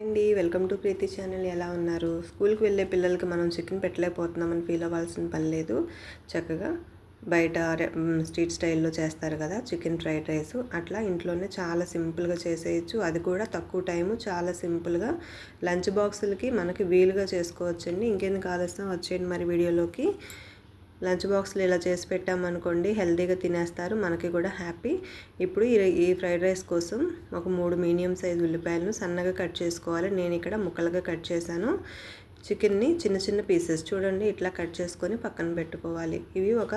అండి welcome to Preethi channel. ఎలా ఉన్నారు? స్కూల్కి వెళ్ళే పిల్లలకి మనం చికెన్ పెట్టలేకపోతున్నామని ఫీల్ అవ్వాల్సిన పని లేదు. చక్కగా బయట స్ట్రీట్ స్టైల్లో చేస్తారు కదా చికెన్ ఫ్రైడ్ రైస్. అట్లా ఇంట్లోనే చాలా సింపుల్గా చేసేయచ్చు. అది కూడా తక్కువ టైము చాలా సింపుల్గా. లంచ్ బాక్సులకి మనకి వీలుగా చేసుకోవచ్చండి. ఇంకేం ఆలస్యం? వచ్చేయండి మరి వీడియోలోకి. లంచ్ బాక్స్లో ఇలా చేసి పెట్టామనుకోండి హెల్తీగా తినేస్తారు. మనకి కూడా హ్యాపీ. ఇప్పుడు ఈ ఈ ఫ్రైడ్ రైస్ కోసం ఒక మూడు మీడియం సైజ్ ఉల్లిపాయలను సన్నగా కట్ చేసుకోవాలి. నేను ఇక్కడ ముక్కలుగా కట్ చేశాను. చికెన్ని చిన్న చిన్న పీసెస్ చూడండి. ఇట్లా కట్ చేసుకొని పక్కన పెట్టుకోవాలి. ఇవి ఒక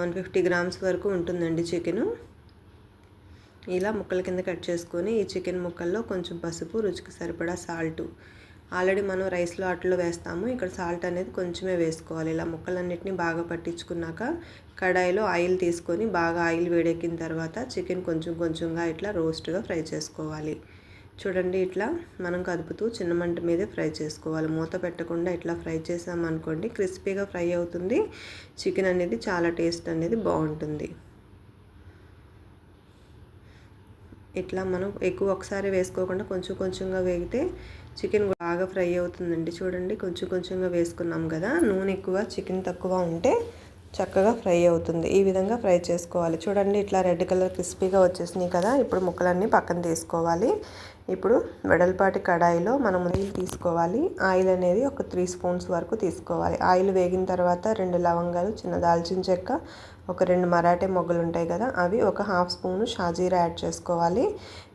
వన్ ఫిఫ్టీ గ్రామ్స్ వరకు ఉంటుందండి చికెను. ఇలా ముక్కల కింద కట్ చేసుకొని ఈ చికెన్ ముక్కల్లో కొంచెం పసుపు రుచికి సరిపడా సాల్టు ఆల్రెడీ మనం రైస్లో అట్లో వేస్తాము. ఇక్కడ సాల్ట్ అనేది కొంచెమే వేసుకోవాలి. ఇలా ముక్కలన్నిటిని బాగా పట్టించుకున్నాక కడాయిలో ఆయిల్ తీసుకొని బాగా ఆయిల్ వేడెక్కిన తర్వాత చికెన్ కొంచెం కొంచెంగా ఇట్లా రోస్ట్గా ఫ్రై చేసుకోవాలి. చూడండి ఇట్లా మనం కదుపుతూ చిన్న మంట మీదే ఫ్రై చేసుకోవాలి. మూత పెట్టకుండా ఇట్లా ఫ్రై చేసామనుకోండి క్రిస్పీగా ఫ్రై అవుతుంది. చికెన్ అనేది చాలా టేస్ట్ అనేది బాగుంటుంది. ఇట్లా మనం ఎక్కువ ఒకసారి వేసుకోకుండా కొంచెం కొంచెంగా వేగితే చికెన్ బాగా ఫ్రై అవుతుందండి. చూడండి కొంచెం కొంచెంగా వేసుకున్నాం కదా. నూనె ఎక్కువ చికెన్ తక్కువ ఉంటే చక్కగా ఫ్రై అవుతుంది. ఈ విధంగా ఫ్రై చేసుకోవాలి. చూడండి ఇట్లా రెడ్ కలర్ క్రిస్పీగా వచ్చేసినాయి కదా. ఇప్పుడు ముక్కలన్నీ పక్కన తీసుకోవాలి. ఇప్పుడు వెడల్పాటి కడాయిలో మనం ఆయిల్ తీసుకోవాలి. ఆయిల్ అనేది ఒక త్రీ స్పూన్స్ వరకు తీసుకోవాలి. ఆయిల్ వేగిన తర్వాత రెండు లవంగాలు చిన్న దాల్చిన చెక్క ఒక రెండు మరాఠీ మొగ్గలు ఉంటాయి కదా అవి ఒక హాఫ్ స్పూను షాజీరా యాడ్ చేసుకోవాలి.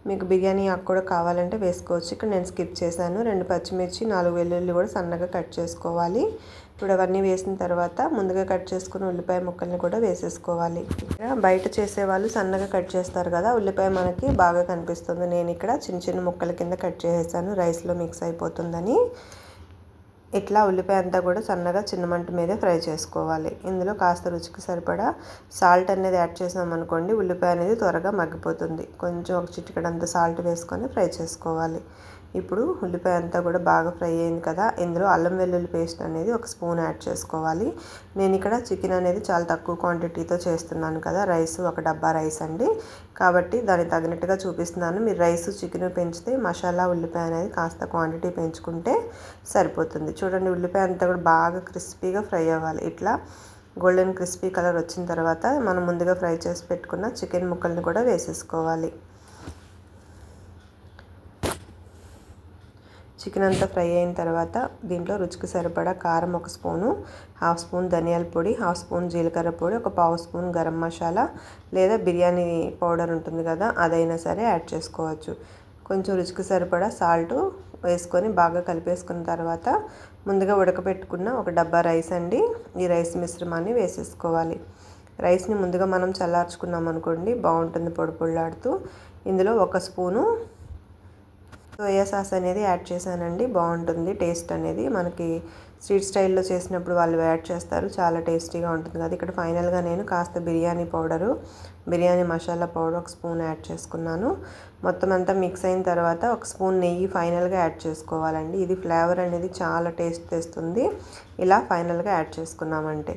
మీకు బిర్యానీ ఆకు కూడా కావాలంటే వేసుకోవచ్చు. ఇక్కడ నేను స్కిప్ చేశాను. రెండు పచ్చిమిర్చి నాలుగు వెల్లుల్లి కూడా సన్నగా కట్ చేసుకోవాలి. ఇప్పుడు అవన్నీ వేసిన తర్వాత ముందుగా కట్ చేసుకున్న ఉల్లిపాయ ముక్కల్ని కూడా వేసేసుకోవాలి. ఇక్కడ బయట చేసేవాళ్ళు సన్నగా కట్ చేస్తారు కదా ఉల్లిపాయ మనకి బాగా కనిపిస్తుంది. నేను ఇక్కడ చిన్న చిన్న ముక్కల కింద కట్ చేసేసాను. రైస్లో మిక్స్ అయిపోతుందని. ఇట్లా ఉల్లిపాయ అంతా కూడా సన్నగా చిన్న మంట మీదే ఫ్రై చేసుకోవాలి. ఇందులో కాస్త రుచికి సరిపడా సాల్ట్ అనేది యాడ్ చేసామనుకోండి ఉల్లిపాయ అనేది త్వరగా మగ్గిపోతుంది. కొంచెం ఒక చిటికడంత సాల్ట్ వేసుకొని ఫ్రై చేసుకోవాలి. ఇప్పుడు ఉల్లిపాయ అంతా కూడా బాగా ఫ్రై అయింది కదా ఇందులో అల్లం వెల్లుల్లి పేస్ట్ అనేది ఒక స్పూన్ యాడ్ చేసుకోవాలి. నేను ఇక్కడ చికెన్ అనేది చాలా తక్కువ క్వాంటిటీతో చేస్తున్నాను కదా రైస్ ఒక డబ్బా రైస్ అండి. కాబట్టి దానికి తగినట్టుగా చూపిస్తున్నాను. మీరు రైస్ చికెన్ పెంచితే మసాలా ఉల్లిపాయ అనేది కాస్త క్వాంటిటీ పెంచుకుంటే సరిపోతుంది. చూడండి ఉల్లిపాయ అంతా కూడా బాగా క్రిస్పీగా ఫ్రై అవ్వాలి. ఇట్లా గోల్డెన్ క్రిస్పీ కలర్ వచ్చిన తర్వాత మనం ముందుగా ఫ్రై చేసి పెట్టుకున్న చికెన్ ముక్కల్ని కూడా వేసేసుకోవాలి. చికెన్ అంతా ఫ్రై అయిన తర్వాత దీంట్లో రుచికి సరిపడా కారం ఒక స్పూను హాఫ్ స్పూన్ ధనియాల పొడి హాఫ్ స్పూన్ జీలకర్ర పొడి ఒక పావు స్పూన్ గరం మసాలా లేదా బిర్యానీ పౌడర్ ఉంటుంది కదా అదైనా సరే యాడ్ చేసుకోవచ్చు. కొంచెం రుచికి సరిపడా సాల్ట్ వేసుకొని బాగా కలిపేసుకున్న తర్వాత ముందుగా ఉడకబెట్టుకున్న ఒక డబ్బా రైస్ అండి. ఈ రైస్ మిశ్రమాన్ని వేసేసుకోవాలి. రైస్ని ముందుగా మనం చల్లార్చుకున్నాం అనుకోండి బాగుంటుంది పొడి పొడిలాడుతూ ఇందులో ఒక స్పూను సోయా సాస్ అనేది యాడ్ చేశానండి. బాగుంటుంది. టేస్ట్ అనేది మనకి స్ట్రీట్ స్టైల్లో చేసినప్పుడు వాళ్ళు యాడ్ చేస్తారు. చాలా టేస్టీగా ఉంటుంది. కదా ఇక్కడ ఫైనల్గా నేను కాస్త బిర్యానీ పౌడరు బిర్యానీ మసాలా పౌడర్ ఒక స్పూన్ యాడ్ చేసుకున్నాను. మొత్తం అంతా మిక్స్ అయిన తర్వాత ఒక స్పూన్ నెయ్యి ఫైనల్గా యాడ్ చేసుకోవాలండి. ఇది ఫ్లేవర్ అనేది చాలా టేస్ట్ తెస్తుంది. ఇలా ఫైనల్గా యాడ్ చేసుకున్నామంటే.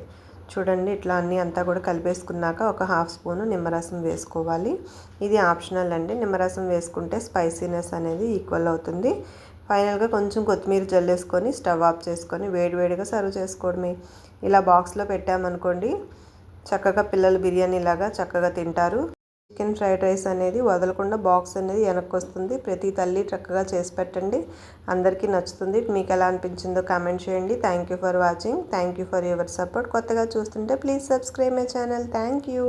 చూడండి ఇట్లా అన్నీ అంతా కూడా కలిపేసుకున్నాక ఒక హాఫ్ స్పూను నిమ్మరసం వేసుకోవాలి. ఇది ఆప్షనల్ అండి. నిమ్మరసం వేసుకుంటే స్పైసీనెస్ అనేది ఈక్వల్ అవుతుంది. ఫైనల్గా కొంచెం కొత్తిమీర జల్లేసుకొని స్టవ్ ఆఫ్ చేసుకొని వేడివేడిగా సర్వ్ చేసుకోవడమే. ఇలా బాక్స్లో పెట్టామనుకోండి చక్కగా పిల్లలు బిర్యానీ లాగా చక్కగా తింటారు. చికెన్ ఫ్రైడ్ రైస్ అనేది వదలకుండా బాక్స్ అనేది వెనక్కి వస్తుంది ప్రతి తల్లి చక్కగా చేసి పెట్టండి. అందరికీ నచ్చుతుంది. మీకు ఎలా అనిపించిందో కామెంట్ చేయండి. Thank you for watching thank you for your support కొత్తగా చూస్తుంటే please subscribe my channel thank you